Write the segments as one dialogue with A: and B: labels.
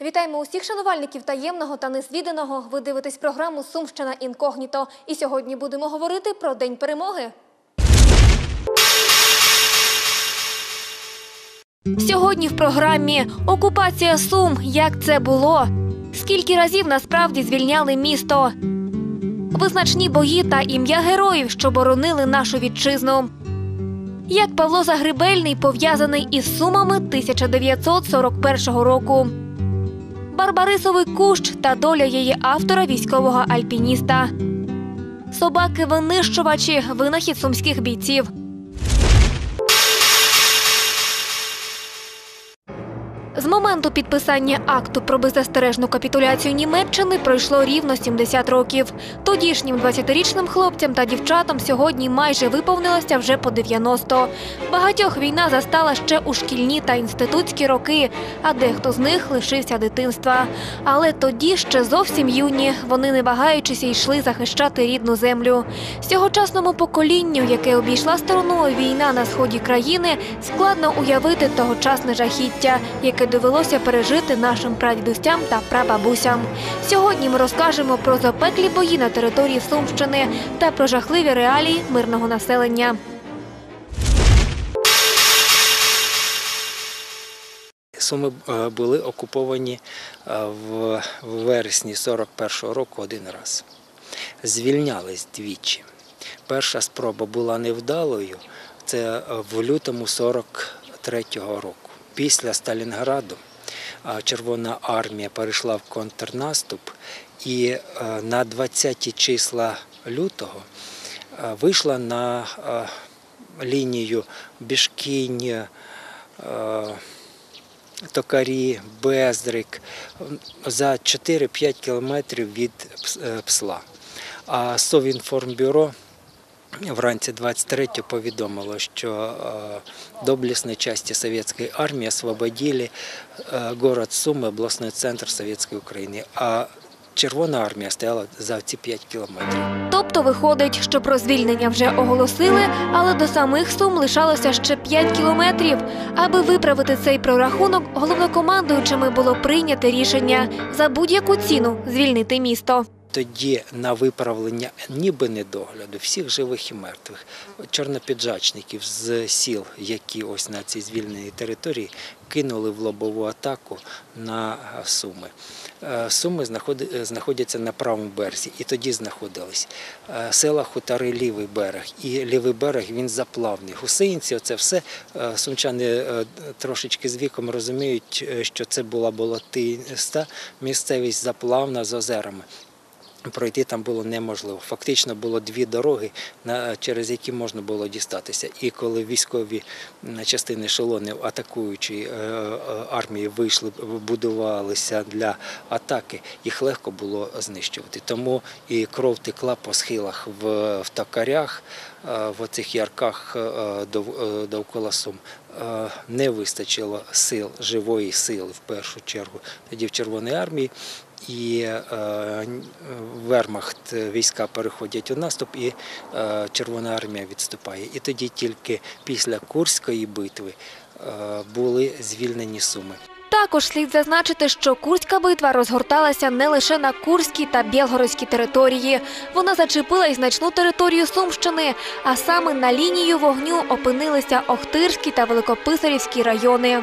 A: Вітаємо усіх шанувальників таємного та незвіданого. Ви дивитесь програму Сумщина інкогніто. І сьогодні будемо говорити про День перемоги. Сьогодні в програмі Окупація Сум. Як це було? Скільки разів насправді звільняли місто? Визначні бої та ім'я героїв, що боронили нашу вітчизну. Як Павло Загребельний пов'язаний із сумами 1941 року. Барбарисовий кущ та доля її автора військового альпініста. Собаки-винищувачі винахід сумських бійців. З моменту підписання акту про беззастережну капітуляцію Німеччини пройшло рівно 70 років. Тодішнім 20-річним хлопцям та дівчатам сьогодні майже виповнилося вже по 90. Багатьох війна застала ще у шкільні та інститутські роки, а дехто з них лишився дитинства. Але тоді ще зовсім юні. Вони не вагаючися йшли захищати рідну землю. Сьогочасному поколінню, яке обійшла стороною війна на сході країни, складно уявити тогочасне жахіття, яке довелося пережити нашим прадідусям та прабабусям. Сьогодні ми розкажемо про запеклі бої на території Сумщини та про жахливі реалії мирного населення.
B: Суми е, були окуповані е, в вересні 41-го року один раз. Звільнялись двічі. Перша спроба була невдалою, це в лютому 43-го року. Після Сталінграду Червона армія перейшла в контрнаступ і е, на 20 числа лютого е, вийшла на е, лінію Бішкінь. Токарі, Бездрик за 4-5 кілометрів від Псла. А Совінформбюро вранці 23 повідомило, що е, доблесні части совєтської армії освободили е, город Суми, обласний центр Совєтської України. А Червона армія стояла за ці 5 кілометрів.
A: Тобто виходить, що про звільнення вже оголосили, але до самих сум лишалося ще 5 кілометрів. Аби виправити цей прорахунок, головнокомандуючими було прийняте рішення за будь-яку ціну звільнити місто.
B: Тоді на виправлення ніби недогляду всіх живих і мертвих чорнопіджачників з сіл, які ось на цій звільненій території кинули в лобову атаку на Суми. Е, Суми знаходяться на правому березі, і тоді знаходились е, села Хутари Лівий берег. І лівий берег він заплавний. Гусинці, оце все е, сумчани е, трошечки з віком розуміють, е, що це була болотиста місцевість заплавна з озерами. Пройти там було неможливо. Фактично було дві дороги, через які можна було дістатися. І коли військові частини ешелонів атакуючої е, е, армії вийшли, будувалися для атаки, їх легко було знищувати. Тому і кров текла по схилах в, токарях, в оцих ярках е, е, довкола Сум. Е, Не вистачило сил, живої сили в першу чергу тоді в Червоної армії і е, Вермахт е, війська переходять у наступ, і е, Червона армія відступає. І тоді тільки після Курської битви е, були звільнені суми.
A: Також слід зазначити, що Курська битва розгорталася не лише на Курській та Білгородській території. Вона зачепила й значну територію Сумщини, а саме на лінію вогню опинилися Охтирські та Великописарівські райони.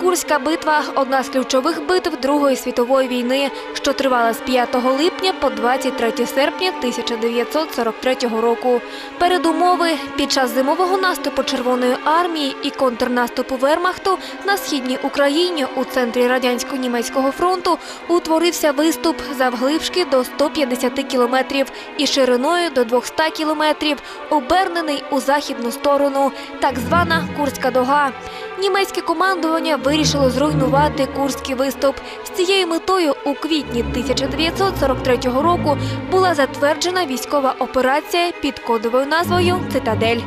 A: Курська битва одна з ключових битв Другої світової війни, що тривала з 5 липня по 23 серпня 1943 року. Передумови під час зимового наступу Червоної армії і контрнаступу Вермахту на східній Україні у центрі радянсько-німецького фронту утворився виступ завглибшки до 150 кілометрів і шириною до 200 кілометрів, обернений у західну сторону, так звана Курська дога. Німецьке командування вирішило зруйнувати курський виступ. З цією метою у квітні 1943 року була затверджена військова операція під кодовою назвою Цитадель.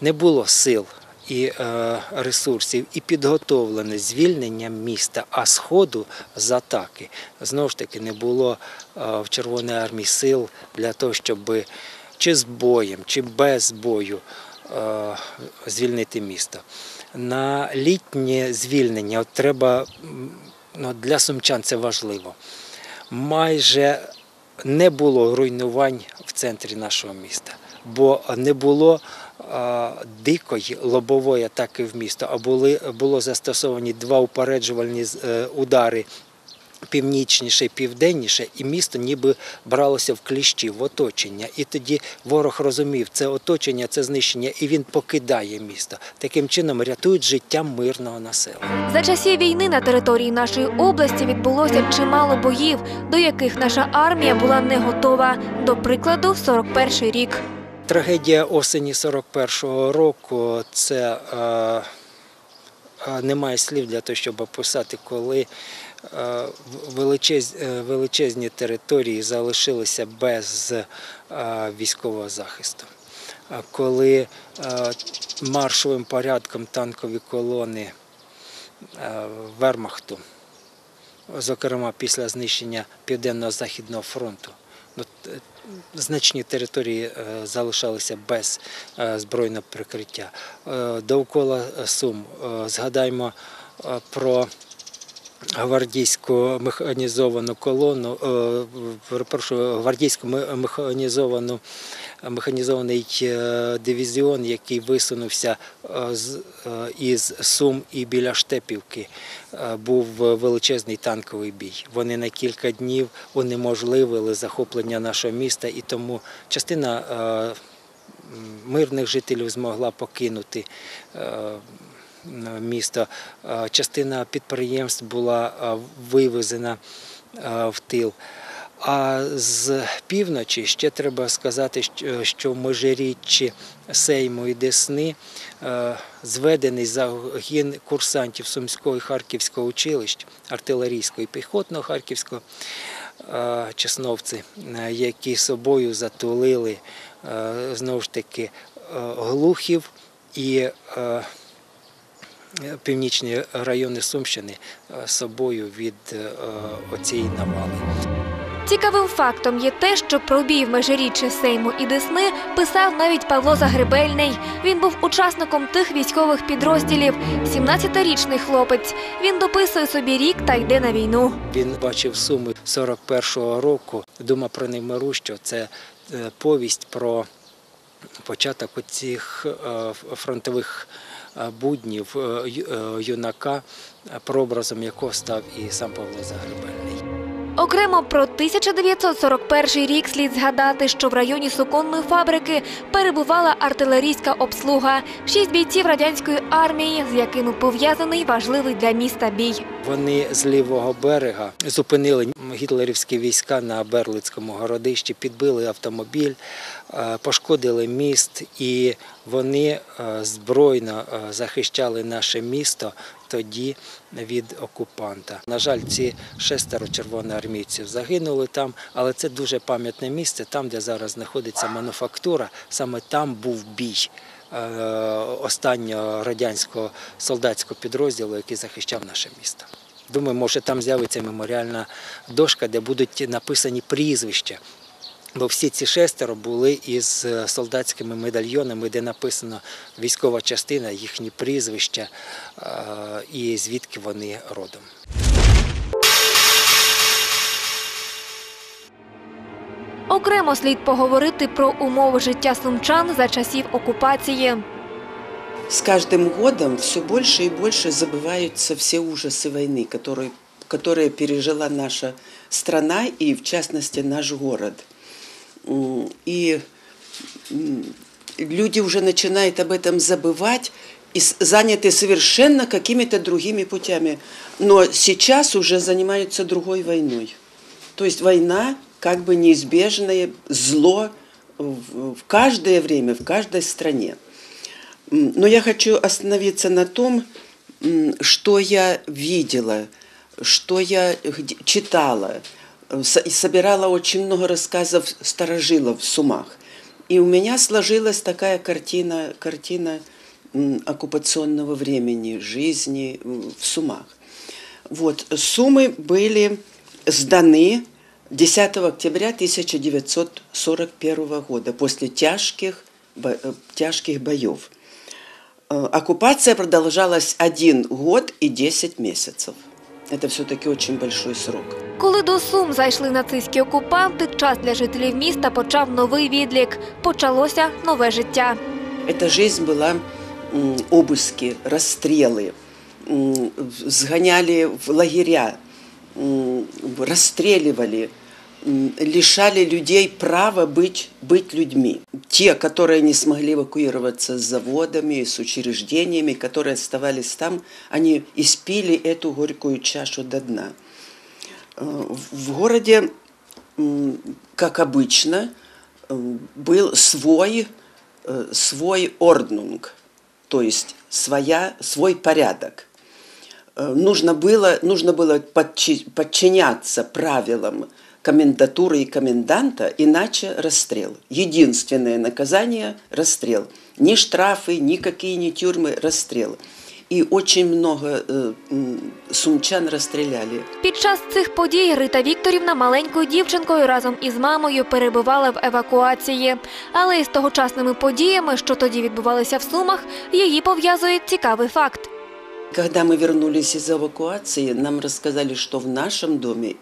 B: Не було сил і е, ресурсів, і підготовлене звільнення міста, а сходу з атаки знову ж таки не було е, в Червоної армії сил для того, щоб чи з боєм, чи без бою е, звільнити місто. На літнє звільнення треба ну, для сумчан це важливо. Майже не було руйнувань в центрі нашого міста, бо не було а, дикої лобової атаки в місто, а були, було застосовані два упереджувальні е, удари північніше південніше, і місто ніби бралося в кліщі, в оточення. І тоді ворог розумів, це оточення, це знищення, і він покидає місто. Таким чином рятують життя мирного населення.
A: За часів війни на території нашої області відбулося чимало боїв, до яких наша армія була не готова. До прикладу, 41-й рік.
B: Трагедія осені 41-го року це е, е, немає слів для того, щоб описати, коли е, е, величезні території залишилися без е, військового захисту. Коли маршовим порядком танкові колони Вермахту, зокрема після знищення Південно-Західного фронту, ну, значні території залишалися без збройного прикриття. Довкола Сум згадаймо е, про гвардійську механізовану колону, е, перепрошую, гвардійську механізовану механізований е, дивізіон, який висунувся е, із Сум і біля Штепівки, був величезний танковий бій. Вони на кілька днів унеможливили захоплення нашого міста, і тому частина мирних жителів змогла покинути місто. Е, Частина підприємств була е, вивезена е, в тил. А з півночі ще треба сказати, що- в межиріччі Сейму і Десни е, зведений загін курсантів Сумського і Харківського училищ, артилерійського і піхотного Харківського е, чесновці, е, які собою затулили е, знову ж таки е, глухів і е, північні райони Сумщини е, собою від е, оцієї навали.
A: Цікавим фактом є те, що про бій в межиріччі Сейму і Десни писав навіть Павло Загребельний. Він був учасником тих військових підрозділів. 17-річний хлопець. Він дописує собі рік та йде на війну.
B: Він бачив суми 41-го року. Дума про немирущу це е, повість про початок оцих е, фронтових е, буднів е, е, юнака, е, прообразом якого став і сам Павло Загребельний.
A: Окремо про 1941 рік слід згадати, що в районі суконної фабрики перебувала артилерійська обслуга. Шість бійців радянської армії, з якими пов'язаний важливий для міста бій.
B: Вони з лівого берега зупинили гітлерівські війська на Берлицькому городищі, підбили автомобіль, е, пошкодили міст, і вони е, збройно е, захищали наше місто тоді від окупанта. На жаль, ці шестеро червоноармійців загинули там, але це дуже пам'ятне місце, там, де зараз знаходиться мануфактура, саме там був бій е, останнього радянського солдатського підрозділу, який захищав наше місто. Думаю, може там з'явиться меморіальна дошка, де будуть написані прізвища. Бо всі ці шестеро були із е, солдатськими медальйонами, де написано військова частина, їхні прізвища е, і звідки вони родом.
A: Окремо слід поговорити про умови життя сумчан за часів окупації.
C: С каждым годом все больше и больше забываются все ужасы войны, которые, которые пережила наша страна и, в частности, наш город. И люди уже начинают об этом забывать и заняты совершенно какими-то другими путями. Но сейчас уже занимаются другой войной. То есть война как бы неизбежное зло в каждое время, в каждой стране. Но я хочу остановиться на том, что я видела, что я читала. Э, Собирала очень много рассказов старожилов в Сумах. И у меня сложилась такая картина, картина оккупационного времени, жизни в Сумах. Вот, суммы были сданы 10 октября 1941 года после тяжких, э, тяжких боев. Э, Оккупация продолжалась один год и 10 месяцев. Это все-таки очень большой срок.
A: Коли до Сум зайшли нацистські окупанти, час для жителів міста почав новий відлік. Почалося нове життя.
C: Эта жизнь была м, обыски, расстрелы, м, сгоняли в лагеря, м, расстреливали, м, Лишали людей права быть, быть людьми. Те, которые не смогли эвакуироваться с заводами, с учреждениями, которые оставались там, они испили эту горькую чашу до дна. Э, В городе, как обычно, м, был свой, э, свой орднунг, то есть своя, свой порядок. Э, Нужно было, нужно было подчи- подчиняться правилам комендатуры и коменданта, иначе расстрел. Единственное наказание – расстрел. Ни штрафы, никакие не тюрьмы, расстрел. И очень много э, м, сумчан расстреляли.
A: Під час цих подій Рита Вікторівна маленькою дівчинкою разом із мамою перебувала в евакуації. Але із тогочасними подіями, що тоді відбувалися в Сумах, її пов'язує цікавий факт.
C: Когда мы вернулись из эвакуации, нам рассказали, что в нашем доме,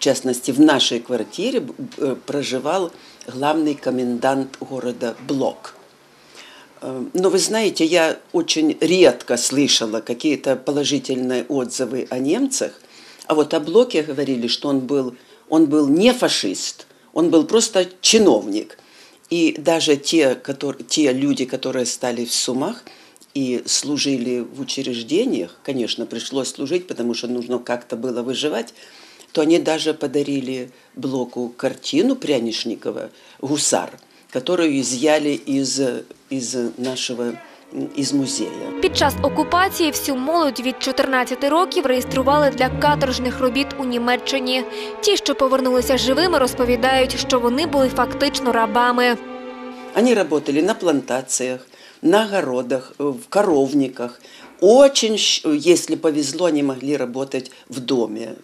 C: В частности в нашей квартире, э, проживал главный комендант города Блок. Э, Но вы знаете, я очень редко слышала какие-то положительные отзывы о немцах, а вот о Блоке говорили, что он был, он был не фашист, он был просто чиновник. И даже те, которые, те люди, которые стали в Сумах и служили в учреждениях, конечно, пришлось служить, потому что нужно как-то было выживать, то они даже подарили Блоку картину Прянишникова «Гусар», которую изъяли из, из нашего м, из музея.
A: Під час окупації всю молодь від 14 років реєстрували для каторжних робіт у Німеччині. Ті, що повернулися живими, розповідають, що вони були фактично рабами.
C: Они работали на плантациях, на огородах, э, в коровниках. Очень, если повезло, они могли работать в доме.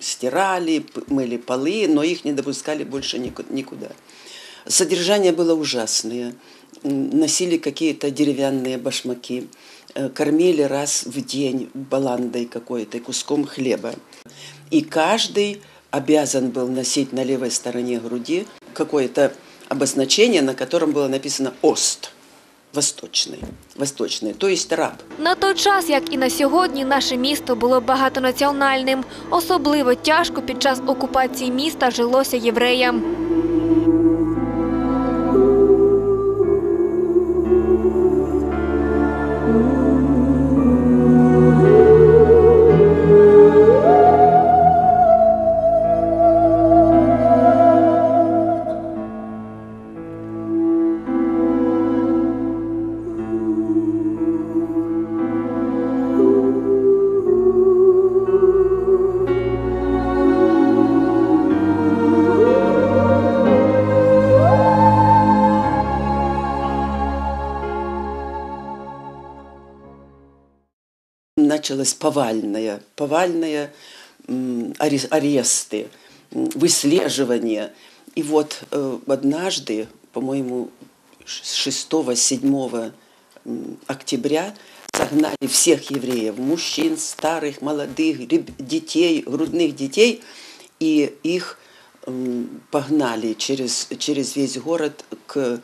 C: Стирали, мыли полы, но их не допускали больше нику- никуда. Содержание было ужасное. Носили какие-то деревянные башмаки, э, кормили раз в день баландой какой-то, куском хлеба. И каждый обязан был носить на левой стороне груди какое-то обозначение, на котором было написано «Ост» – восточный, восточний, то есть раб.
A: На той час, як і на сьогодні, наше місто було багатонаціональним. Особливо тяжко під час окупації міста жилося євреям.
C: М, аре- аресты, м, выслеживание. И вот э, однажды, по-моему, ш- с 6-7 октября согнали всех евреев, мужчин, старых, молодых, детей, грудных детей, и их погнали через, через весь город к,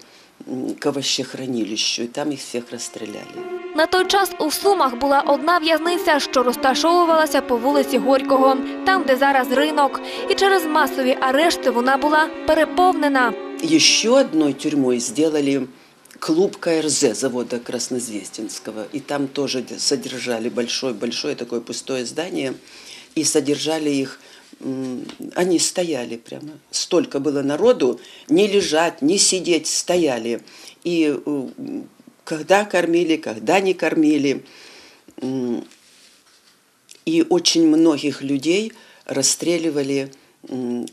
C: к овощехранилищу, и там их всех расстреляли.
A: На той час у Сумах була одна в'язниця, що розташовувалася по вулиці Горького, там, де зараз ринок. І через масові арешти вона була переповнена.
C: Еще одной тюрьмой сделали клуб КРЗ завода Краснозвестинского. И там тоже д- содержали большое-большое такое пустое здание. И содержали их, м, они стояли прямо. Столько было народу, не лежать, не сидеть, стояли. И э, когда кормили, когда не кормили. И очень многих людей расстреливали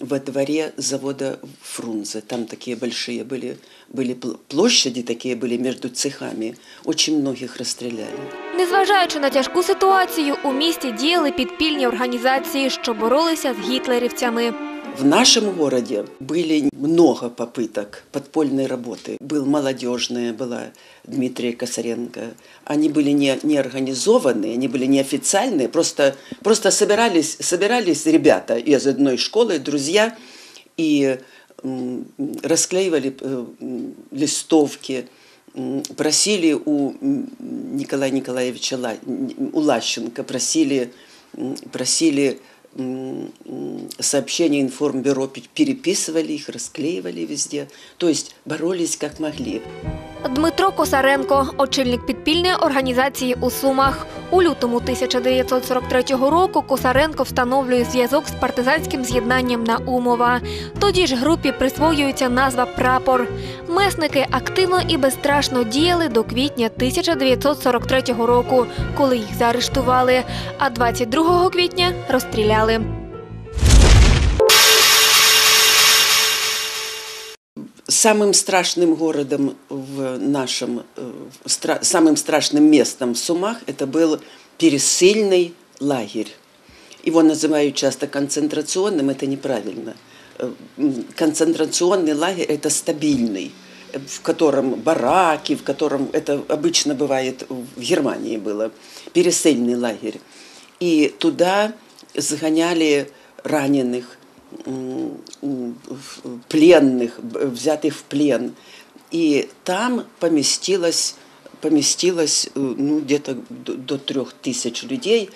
C: во дворе завода Фрунзе. Там такие большие были, были пл- площади, такие были между цехами. Очень многих расстреляли.
A: Незважаючи на тяжку ситуацію, у місті діяли підпільні організації, що боролися з гітлерівцями.
C: В нашем городе были много попыток подпольной работы. Был молодежная, была Дмитрия Косаренко. Они были не, не организованные, они были неофициальные, просто, просто собирались, собирались ребята из одной школы, друзья, и расклеивали э, листовки, просили у Николая Николаевича Ла- у Лащенко, просили, просили сообщения информбюро, пе- переписывали их, расклеивали везде. То есть боролись как могли.
A: Дмитро Косаренко, очільник підпільної організації у Сумах. У лютому 1943 року Косаренко встановлює зв'язок з партизанським з'єднанням Наумова. Тоді ж групі присвоюється назва Прапор. Месники активно і безстрашно діяли до квітня 1943 року, коли їх заарештували, а 22 квітня розстріляли.
C: Самым страшным городом в нашем, э, в стра- самым страшным местом в Сумах это был пересыльный лагерь. Его называют часто концентрационным, это неправильно. Э, Концентрационный лагерь – это стабильный, в котором бараки, в котором это обычно бывает в Германии было, пересыльный лагерь. И туда сгоняли раненых, пленных, взятых в плен. И там поместилось, поместилось э, ну, где-то до трех тысяч людей.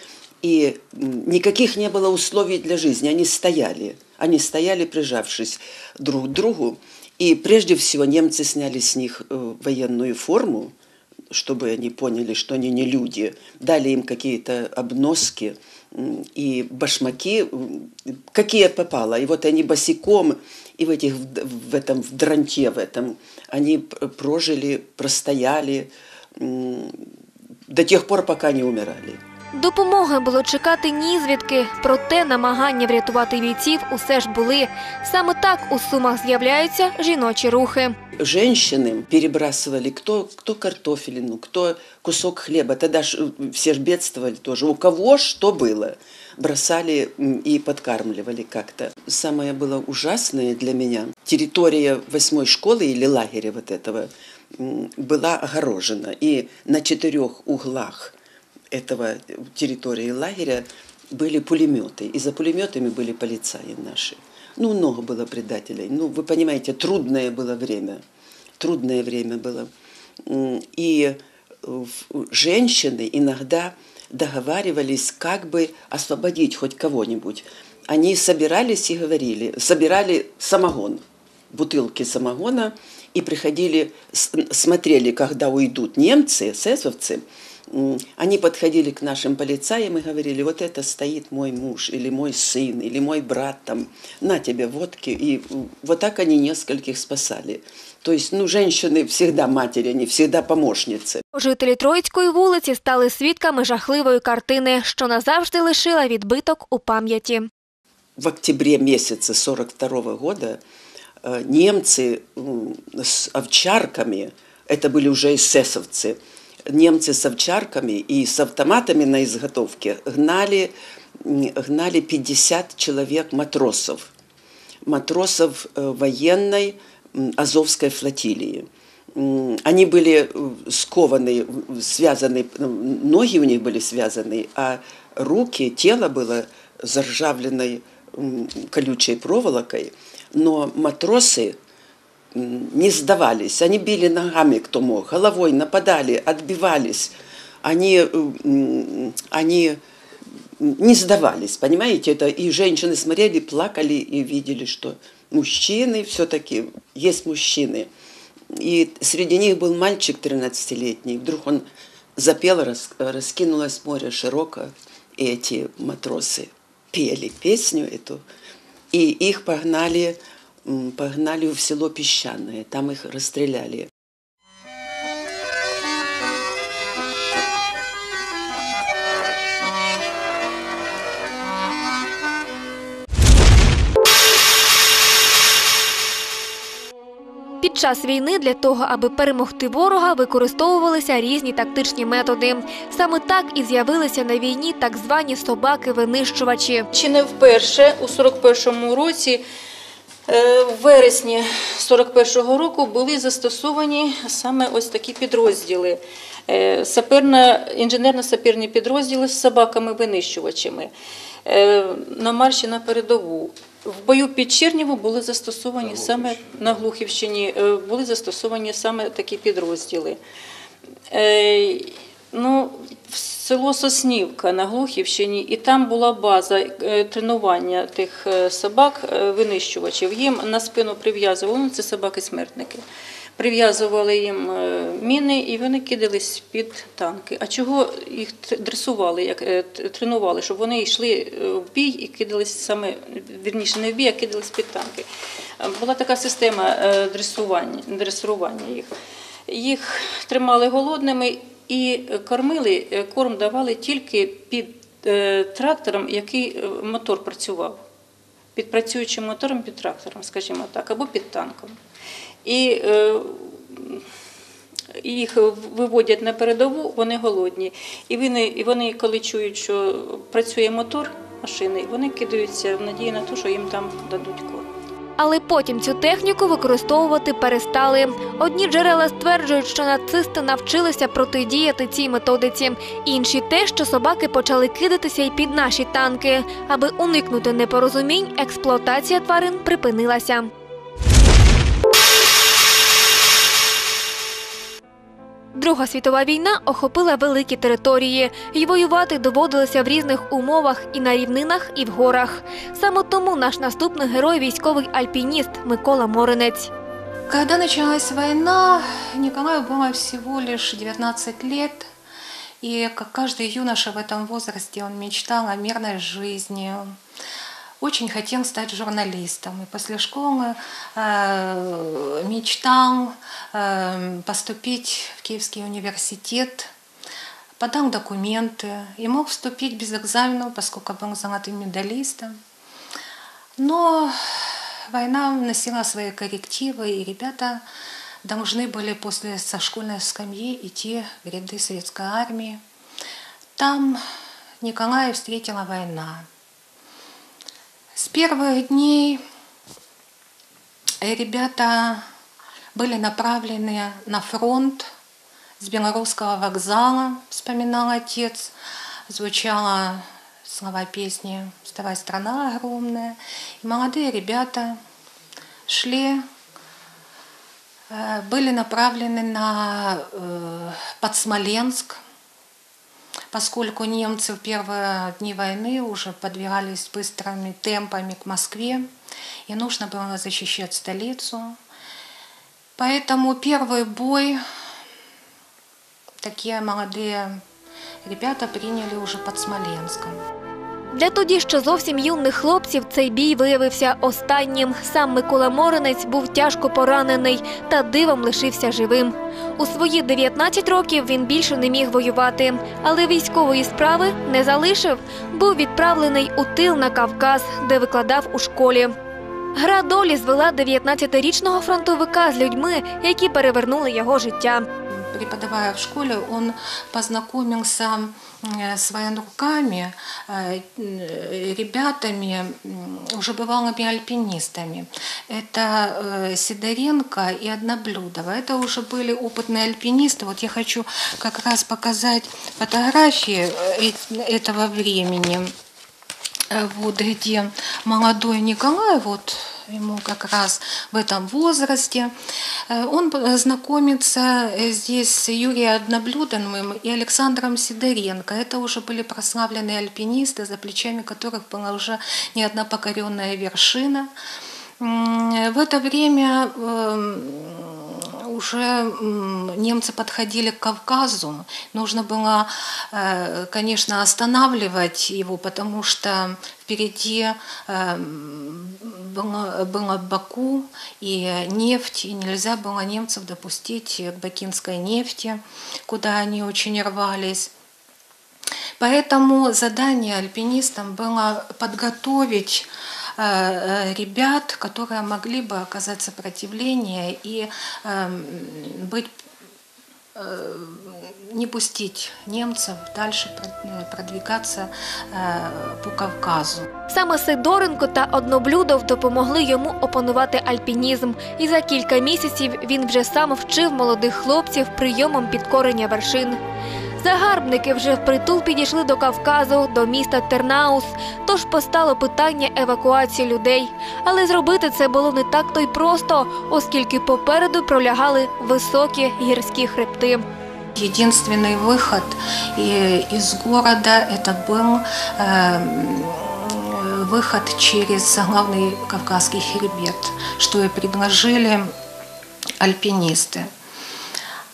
C: И никаких не было условий для жизни. Они стояли. Они стояли, прижавшись друг к другу. И прежде всего немцы сняли с них э, военную форму, чтобы они поняли, что они не люди. Дали им какие-то обноски и башмаки, какие попало. И вот они босиком, и в, этих, в этом, в дранте в этом, они прожили, простояли до тех пор, пока не умирали.
A: Допомоги було чекати ні звідки, проте намагання врятувати бійців усе ж були. Саме так у сумах з'являються жіночі рухи.
C: женщины перебрасывали кто, кто картофелину, кто кусок хлеба. Тогда ж, э, все ж бедствовали тоже. У кого что было, бросали м, и подкармливали как-то. Самое было ужасное для меня, территория восьмой школы или лагеря вот этого м, была огорожена. И на четырех углах этого территории лагеря были пулеметы. И за пулеметами были полицаи наши. Ну, много было предателей. Ну, вы понимаете, трудное было время. Трудное время было. И э, женщины иногда договаривались, как бы освободить хоть кого-нибудь. Они собирались и говорили, собирали самогон, бутылки самогона, и приходили, смотрели, когда уйдут немцы, эсэсовцы, они подходили к нашим полицаям и говорили, вот это стоит мой муж, или мой сын, или мой брат там, на тебе водки. И м, вот так они нескольких спасали. То есть, ну, женщины всегда матери, они всегда помощницы.
A: Жителі Троїцької вулиці стали свідками жахливої картини, що назавжди лишила відбиток у пам'яті.
C: В октябре месяце 42 года э, немцы м, с овчарками, это были уже эсэсовцы, немцы с овчарками и с автоматами на изготовке гнали, м, гнали 50 человек матросов. Матросов э, военной м, Азовской флотилии. М, Они были э, скованы, в- связаны, м, ноги у них были связаны, а руки, тело было заржавленной м, колючей проволокой. Но матросы м, не сдавались. Они били ногами, кто мог, головой нападали, отбивались. Они, э, они не сдавались, понимаете? Это и женщины смотрели, плакали и видели, что мужчины все-таки есть мужчины. И среди них был мальчик 13-летний. Вдруг он запел, рас- раскинулось море широко, и эти матросы пели песню эту, и их погнали, погнали в село Песчаное, там их расстреляли.
A: Під час війни для того, аби перемогти ворога, використовувалися різні тактичні методи. Саме так і з'явилися на війні так звані собаки-винищувачі.
D: Чи не вперше у 41-му році в вересні 41-го року були застосовані саме ось такі підрозділи. Е, інженерно-саперні підрозділи з собаками-винищувачами е, на марші на передову. В бою під Черніво були застосовані саме на Глухівщині, е, були застосовані саме такі підрозділи. Е, Ну, село Соснівка на Глухівщині, і там була база е, тренування тих е, собак, е, винищувачів. Їм на спину прив'язували, ну, це собаки-смертники. Прив'язували їм міни і вони кидались під танки. А чого їх дресували, як тренували, щоб вони йшли в бій і кидались саме вірніше не в бій, а кидались під танки. Була така система е, дресування, їх. Їх тримали голодними і кормили, е, корм давали тільки під е, трактором, який е, мотор працював. Під працюючим мотором, під трактором, скажімо так, або під танком. І їх виводять на передову, вони голодні. І вони, і вони, коли чують, що працює мотор машини, вони кидаються в надії на те, що їм там дадуть корм.
A: Але потім цю техніку використовувати перестали. Одні джерела стверджують, що нацисти навчилися протидіяти цій методиці. Інші те, що собаки почали кидатися й під наші танки. Аби уникнути непорозумінь, експлуатація тварин припинилася. Друга світова війна охопила великі території, і воювати доводилося в різних умовах і на рівнинах, і в горах. Саме тому наш наступний герой військовий альпініст Микола Моринець.
E: Когда началась война, Николаю было всего лишь 19 лет. И как каждый юноша в этом возрасте, он мечтал о мирной жизни. Очень хотел стать журналистом. И после школы э, мечтал э, поступить в Киевский университет. Подал документы и мог вступить без экзаменов, поскольку был золотым медалистом. Но война вносила свои коррективы, и ребята должны были после со школьной скамьи идти в ряды советской армии. Там Николая встретила война. С первых дней ребята были направлены на фронт с Белорусского вокзала, вспоминал отец. Звучала слова песни «Вставай, страна огромная». И молодые ребята шли, э, были направлены на э, под Смоленск, поскольку немцы в первые дни войны уже подвигались быстрыми темпами к Москве, и нужно было защищать столицу. Поэтому первый бой такие молодые ребята приняли уже под Смоленском.
A: Для тоді ще зовсім юних хлопців цей бій виявився останнім. Сам Микола Моринець був тяжко поранений та дивом лишився живим. У свої 19 років він більше не міг воювати, але військової справи не залишив. Був відправлений у тил на Кавказ, де викладав у школі. Гра долі звела 19-річного фронтовика з людьми, які перевернули його життя.
E: преподавая в школе, он познакомился э, с военруками, э, э, ребятами, уже бывалыми альпинистами. Это Сидоренко и Одноблюдова. Это уже были опытные альпинисты. Вот я хочу как раз показать фотографии эт- этого времени. Вот где молодой Николай, вот ему как раз в этом возрасте, э, он знакомится э, здесь с Юрием Одноблюдовым и Александром Сидоренко. Это уже были прославленные альпинисты, за плечами которых была уже не одна покоренная вершина. В это время эм, уже немцы подходили к Кавказу. Нужно было, э, конечно, останавливать его, потому что впереди эм, было, было Баку и нефть, и нельзя было немцев допустить к бакинской нефти, куда они очень рвались. Поэтому задание альпинистам было подготовить э, ребят, которые могли бы оказать сопротивление и эм, быть э, не пустить немцев дальше прод- э, продвигаться э, по Кавказу.
A: Саме Сидоренко та Одноблюдов допомогли йому опанувати альпінізм, і за кілька місяців він вже сам вчив молодих хлопців прийомом підкорення вершин. Загарбники вже впритул підійшли до Кавказу, до міста Тернаус, тож постало питання евакуації людей. Але зробити це було не так то й просто, оскільки попереду пролягали високі гірські хребти.
E: Единственный выход и- из города это был э, м, выход через главный Кавказский хребет, что и предложили альпинисты.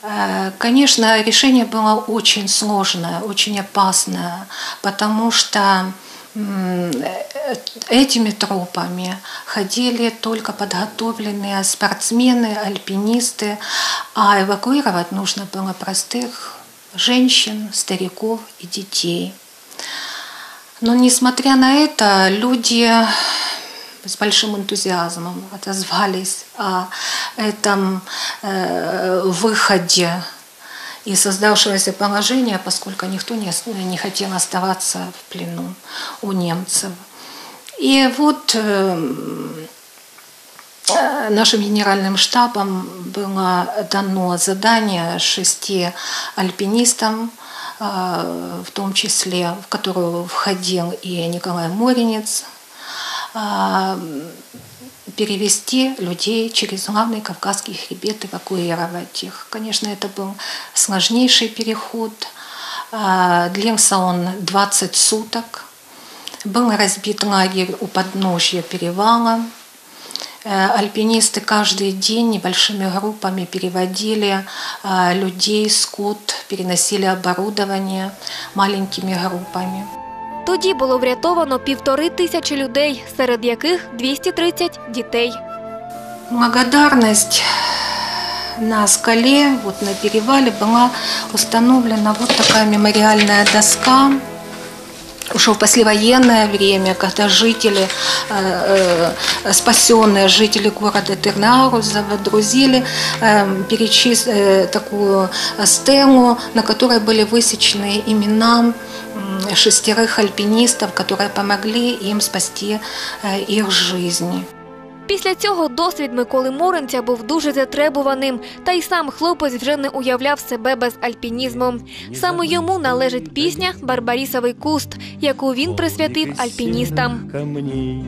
E: Э, Конечно, решение было очень сложное, очень опасное, потому что этими тропами ходили только подготовленные спортсмены, альпинисты, а эвакуировать нужно было простых женщин, стариков и детей. Но несмотря на это, люди с большим энтузиазмом отозвались о этом э, выходе из создавшегося положения, поскольку никто не, не хотел оставаться в плену у немцев. И вот эм, э, нашим генеральным штабом было дано задание шести альпинистам, э, в том числе, в которую входил и Николай Моринец, перевести людей через главный Кавказский хребет, эвакуировать их. Конечно, это был сложнейший переход. А, Длился он 20 суток. Был разбит лагерь у подножья перевала. Э, Альпинисты каждый день небольшими группами переводили а, людей, скот, переносили оборудование маленькими группами.
A: Тоді було врятовано півтори тисячі людей, серед яких 230 дітей.
E: Благодарность на скале, вот на перевале была установлена вот такая мемориальная доска. Уже в послевоенное время, когда жители, э, э, спасенные жители города Тернауза водрузили э, перечис- э, такую стелу, на которой были высечены имена м, шестерых альпинистов, которые помогли им спасти э, их жизни.
A: Після цього досвід Миколи Моренця був дуже затребуваним, та й сам хлопець вже не уявляв себе без альпінізму. Саме йому належить пісня Барбарісовий куст, яку він присвятив альпіністам.
F: камней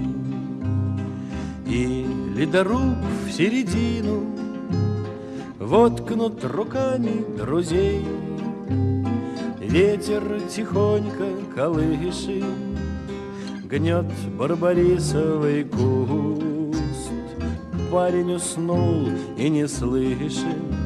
F: И ледоруб в середину Воткнут руками друзей Ветер тихонько колышет Гнет барбарисовый куст Парень уснул и не слышит.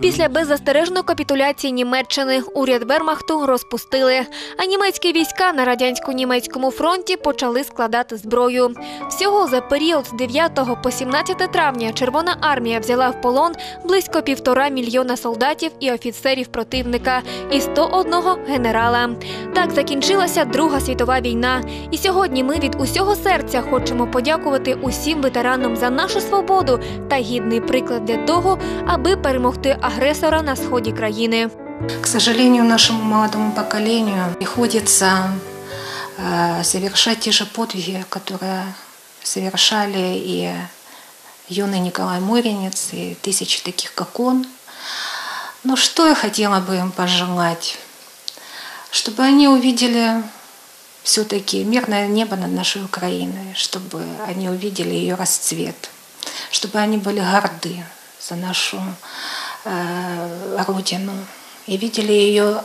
A: Після беззастережної капітуляції Німеччини уряд Вермахту розпустили, а німецькі війська на радянсько-німецькому фронті почали складати зброю. Всього за період з 9 по 17 травня Червона армія взяла в полон близько півтора мільйона солдатів і офіцерів противника і 101 генерала. Так закінчилася Друга світова війна. І сьогодні ми від усього серця хочемо подякувати усім ветеранам за нашу свободу та гідний приклад для того, аби перемогти агресора на сході країни.
E: К сожалению, нашему молодому поколению приходится э, совершать те же подвиги, которые совершали и юный Николай Моринец, и тысячи таких, как он. Но что я хотела бы им пожелать? Чтобы они увидели все-таки мирное небо над нашей Украиной, чтобы они увидели ее расцвет, чтобы они были горды за нашу э, Родину и видели ее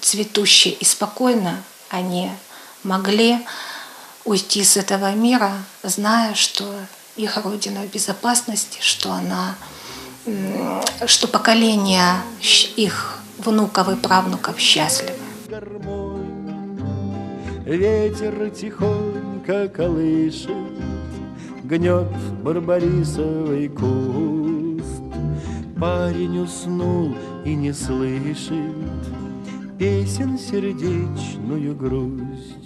E: цветущей и спокойно они могли уйти с этого мира, зная, что их Родина в безопасности, что она, что поколение их внуков и правнуков счастливы.
F: Ветер тихонько колышет, Гнет барбарисовый куст. Парень уснул и не слышит Песен сердечную грусть.